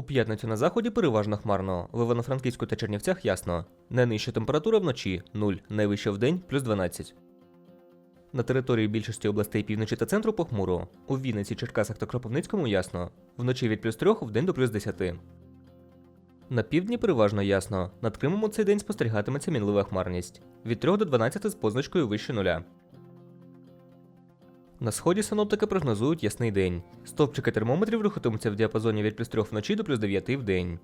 У п'ятницю на заході переважно хмарно. В Івано-Франківську та Чернівцях ясно. Найнижча температура вночі 0, найвища вдень плюс 12. На території більшості областей півночі та центру похмуро. У Вінниці, Черкасах та Кропивницькому ясно. Вночі від плюс 3 вдень до плюс 10. На півдні переважно ясно. Над Кримом у цей день спостерігатиметься мінлива хмарність. Від 3 до 12 з позначкою вище нуля. На сході синоптики прогнозують ясний день. Стовпчики термометрів рухатимуться в діапазоні від плюс 3 вночі до плюс 9 в день.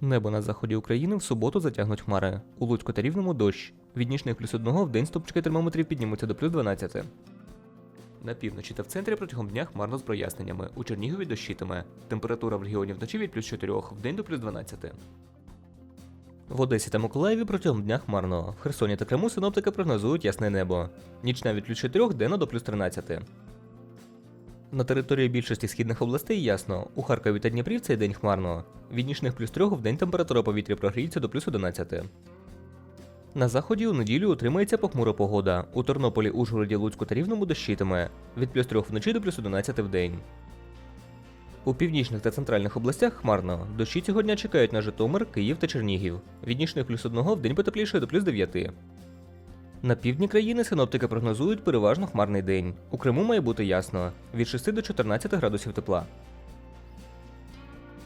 Небо на заході України в суботу затягнуть хмари. У Луцьку та Рівному дощ. Від нічних плюс 1 в день стовпчики термометрів піднімуться до плюс 12. На півночі та в центрі протягом дня хмарно з проясненнями. У Чернігові дощитиме. Температура в регіоні вночі від плюс 4, в день до плюс 12. В Одесі та Миколаєві протягом дня хмарно. В Херсоні та Криму синоптики прогнозують ясне небо. Нічна від плюс 4 денна до плюс 13. На території більшості східних областей ясно. У Харкові та Дніпрі в цей день хмарно. Від нічних плюс 3 в день температура повітря прогріється до плюс 11. На заході у неділю утримається похмура погода. У Тернополі, Ужгороді, Луцьку та Рівному дощитиме. Від плюс 3 вночі до плюс 11 в день. У північних та центральних областях хмарно. Дощі цього дня чекають на Житомир, Київ та Чернігів. Від нічних плюс 1 в день потепліше до плюс 9. На півдні країни синоптики прогнозують переважно хмарний день. У Криму має бути ясно від 6 до 14 градусів тепла.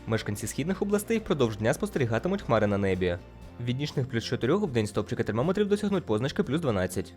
Мешканці східних областей впродовж дня спостерігатимуть хмари на небі. Від нічних плюс 4 в день стопчики термометрів досягнуть позначки плюс 12.